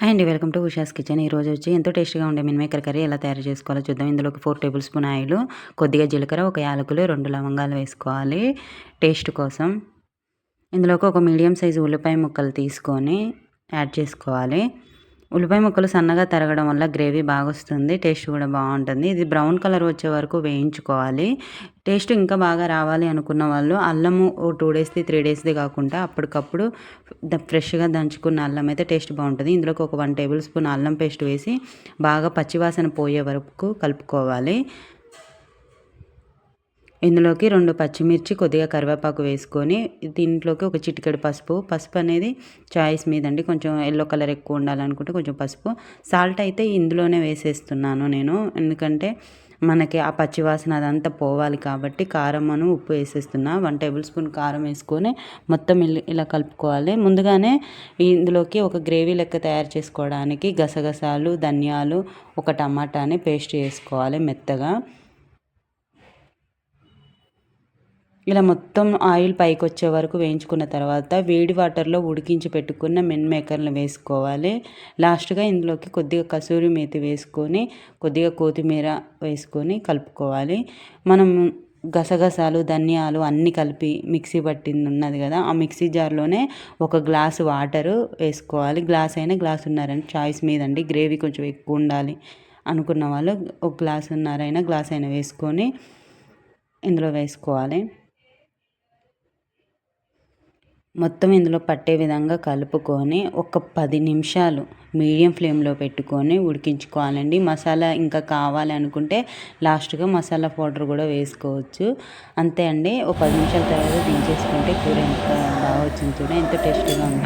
Hi అండి welcome to Usha's kitchen. ఈరోజు వచ్చి ఎంతో టేస్ట్గా ఉండే మినిమేకర్ కర్రీ ఎలా తయారు చేసుకోవాలో చూద్దాం. ఇందులోకి ఫోర్ టేబుల్ స్పూన్ ఆయిల్ కొద్దిగా జీలకర్ర ఒక యాలకులు రెండు లవంగాలు వేసుకోవాలి టేస్ట్ కోసం. ఇందులోకి ఒక మీడియం సైజు ఉల్లిపాయ ముక్కలు తీసుకొని యాడ్ చేసుకోవాలి. ఉల్లిపాయ ముక్కలు సన్నగా తరగడం వల్ల గ్రేవీ బాగా వస్తుంది టేస్ట్ కూడా బాగుంటుంది. ఇది బ్రౌన్ కలర్ వచ్చే వరకు వేయించుకోవాలి. టేస్ట్ ఇంకా బాగా రావాలి అనుకున్న వాళ్ళు అల్లము ఓ టూ డేస్ది త్రీ డేస్ది కాకుండా అప్పటికప్పుడు ఫ్రెష్గా దంచుకున్న అల్లం అయితే టేస్ట్ బాగుంటుంది. ఇందులోకి ఒక వన్ టేబుల్ స్పూన్ అల్లం పేస్ట్ వేసి బాగా పచ్చివాసన పోయే వరకు కలుపుకోవాలి. ఇందులోకి రెండు పచ్చిమిర్చి కొద్దిగా కరివేపాకు వేసుకొని దీంట్లోకి ఒక చిటికెడు పసుపు. పసుపు అనేది చాయిస్ మీద అండి కొంచెం ఎల్లో కలర్ ఎక్కువ ఉండాలనుకుంటే కొంచెం పసుపు. సాల్ట్ అయితే ఇందులోనే వేసేస్తున్నాను నేను. ఎందుకంటే మనకి ఆ పచ్చివాసన అదంతా పోవాలి కాబట్టి కారం అను ఉప్పు వేసేస్తున్నా. వన్ టేబుల్ స్పూన్ కారం వేసుకొని మొత్తం ఇలా కలుపుకోవాలి. ముందుగానే ఇందులోకి ఒక గ్రేవీ లెక్క తయారు చేసుకోవడానికి గసగసాలు ధనియాలు ఒక టమాటాని పేస్ట్ చేసుకోవాలి మెత్తగా. ఇలా మొత్తం ఆయిల్ పైకి వచ్చే వరకు వేయించుకున్న తర్వాత వేడి వాటర్లో ఉడికించి పెట్టుకున్న మెన్ మేకర్లు వేసుకోవాలి. లాస్ట్గా ఇందులోకి కొద్దిగా కసూరి మేతి వేసుకొని కొద్దిగా కొత్తిమీర వేసుకొని కలుపుకోవాలి. మనం గసగసాలు ధనియాలు అన్నీ కలిపి మిక్సీ పట్టింది ఉన్నది కదా ఆ మిక్సీ జార్లోనే ఒక గ్లాసు వాటరు వేసుకోవాలి. గ్లాస్ అయినా గ్లాస్ ఉన్నారని చాయిస్ మీద అండి గ్రేవీ కొంచెం ఎక్కువ ఉండాలి అనుకున్న వాళ్ళు ఒక గ్లాస్ ఉన్నారైనా గ్లాస్ అయినా వేసుకొని ఇందులో వేసుకోవాలి. మొత్తం ఇందులో పట్టే విధంగా కలుపుకొని ఒక పది నిమిషాలు మీడియం ఫ్లేమ్లో పెట్టుకొని ఉడికించుకోవాలండి. మసాలా ఇంకా కావాలి అనుకుంటే లాస్ట్గా మసాలా పౌడర్ కూడా వేసుకోవచ్చు. అంతే అండి. ఒక పది నిమిషాల తర్వాత దించేసుకుంటే కూర ఎంత బాగా వచ్చింది చూడ ఎంత టేస్టీగా ఉంది.